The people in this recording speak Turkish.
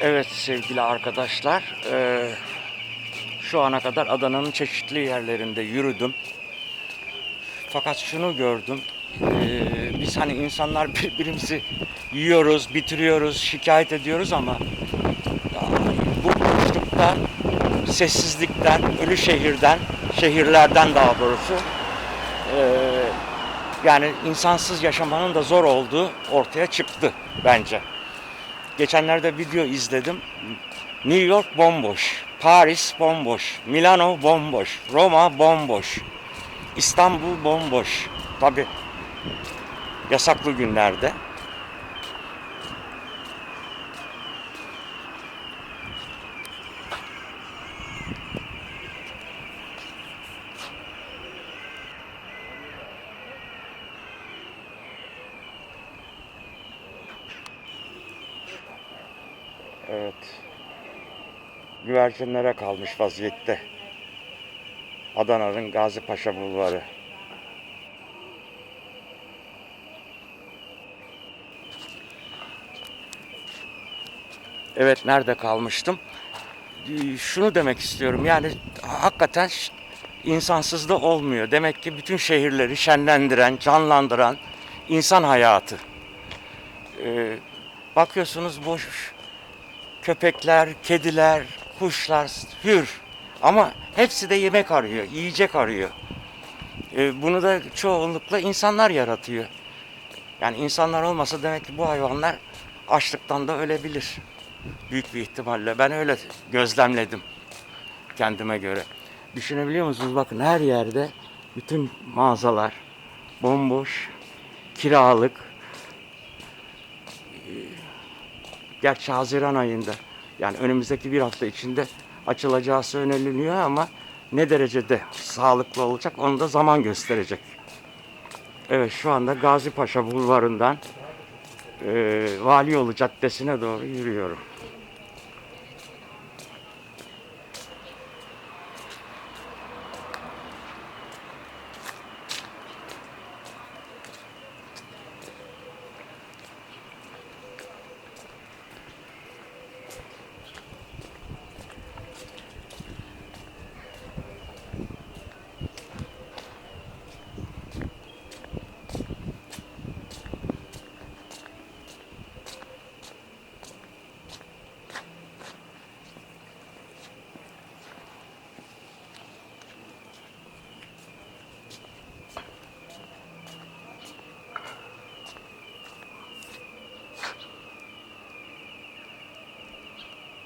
Evet sevgili arkadaşlar, eee, şu ana kadar Adana'nın çeşitli yerlerinde yürüdüm. Fakat şunu gördüm, eee, biz hani insanlar birbirimizi yiyoruz, bitiriyoruz, şikayet ediyoruz ama bu boşluktan, sessizlikten, ölü şehirden, şehirlerden daha doğrusu eee, yani insansız yaşamanın da zor olduğu ortaya çıktı bence. Geçenlerde video izledim. New York bomboş, Paris bomboş, Milano bomboş, Roma bomboş, İstanbul bomboş. Tabi yasaklı günlerde. Evet. Güvercinlere kalmış vaziyette. Adana'nın Gazi Paşa Bulvarı. Evet nerede kalmıştım? Ee, Şunu demek istiyorum yani hakikaten insansız da olmuyor. Demek ki bütün şehirleri şenlendiren, canlandıran insan hayatı. Ee, bakıyorsunuz boş köpekler, kediler, kuşlar hür. Ama hepsi de yemek arıyor, yiyecek arıyor. Ee, bunu da çoğunlukla insanlar yaratıyor. Yani insanlar olmasa demek ki bu hayvanlar açlıktan da ölebilir. Büyük bir ihtimalle. Ben öyle gözlemledim kendime göre. Düşünebiliyor musunuz? Bakın her yerde bütün mağazalar bomboş, kiralık, Gerçi Haziran ayında yani önümüzdeki bir hafta içinde açılacağı söyleniliyor ama ne derecede sağlıklı olacak onu da zaman gösterecek. Evet şu anda Gazi Paşa Bulvarı'ndan e, Vali Yolu Caddesi'ne doğru yürüyorum.